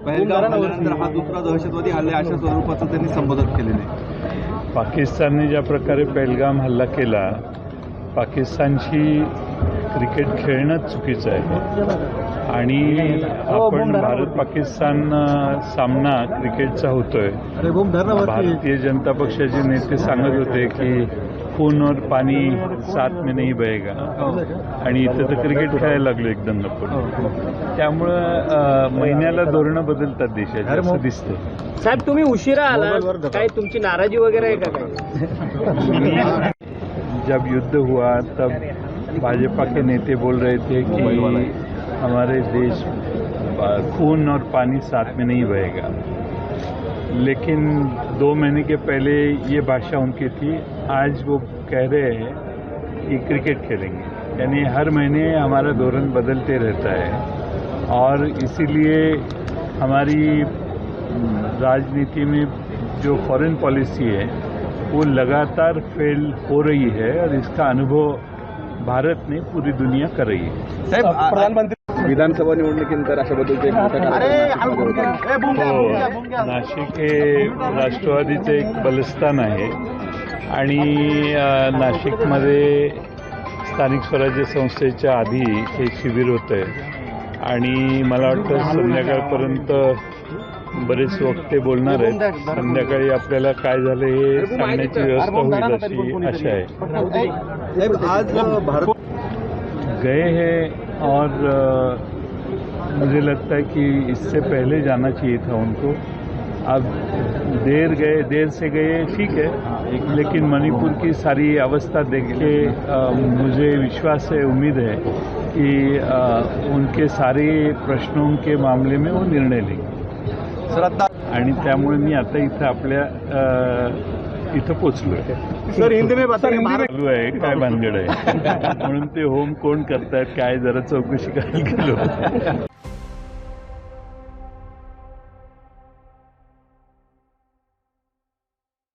हा दुसरा दहशतवादी हल्ला अशा स्वरूपाचं त्यांनी संबोधन केलेलं आहे. पाकिस्तानने ज्या प्रकारे पहलगाम हल्ला केला पाकिस्तानशी क्रिकेट खेळणंच चुकीचं आहे. आणि आपण भारत पाकिस्तान सामना क्रिकेटचा होतोय. भारतीय जनता पक्षाचे नेते सांगत होते की खून और पाणी साथ में नाही बहेगा. आणि इथं तर क्रिकेट खेळायला लागलो एकदम नको. त्यामुळं अ, महिन्याला धोरणं बदलतात देशाची असं दिसतं साहेब तुम्ही उशिरा आला काय तुमची नाराजी वगैरे आहे का काय? जब युद्ध हुआ तब भाजपा के नेते बोल रहे थे कि हमारे देश खून और पानी साथ में नहीं बहेगा। लेकिन दो महीने के पहले ये भाषा उनकी थी आज वो कह रहे हैं कि क्रिकेट खेलेंगे। यानी हर महीने हमारा धोरण बदलते रहता है और इसीलिए हमारी हम्म, राजनीति में जो फॉरेन पॉलिसी है वो लगातार फेल हो रही है और इसका अनुभव भारत ने पूरी दुनिया कर रही है। साहेब विधानसभा निवडणुकीनंतर अशा बद्दलचे हो. नाशिक हे राष्ट्रवादीचं एक बलस्थान आहे. आणि नाशिकमध्ये स्थानिक स्वराज्य संस्थेच्या आधी हे शिबिर होतं. आहे आणि मला वाटतं संध्याकाळपर्यंत बरेच वक्ते बोलणार आहेत. संध्याकाळी आपल्याला काय झालं हे सांगण्याची व्यवस्था होईल अशी आशा आहे. आज भारत गए हैं और मुझे लगता है कि इससे पहले जाना चाहिए था उनको। अब देर गए देर से गए ठीक है। लेकिन मणिपुर की सारी अवस्था देख के मुझे विश्वास है उम्मीद है कि अ, उनके सारे प्रश्नों के मामले में वो निर्णय लेंगे। आता आणि त्यामुळे मी आता इथं आपल्या इथं पोचलो आहे सर हिंदी में चालू आहे काय भानगड आहे? म्हणून ते होम कोण करतायत काय जरा चौकशी करायला गेलो.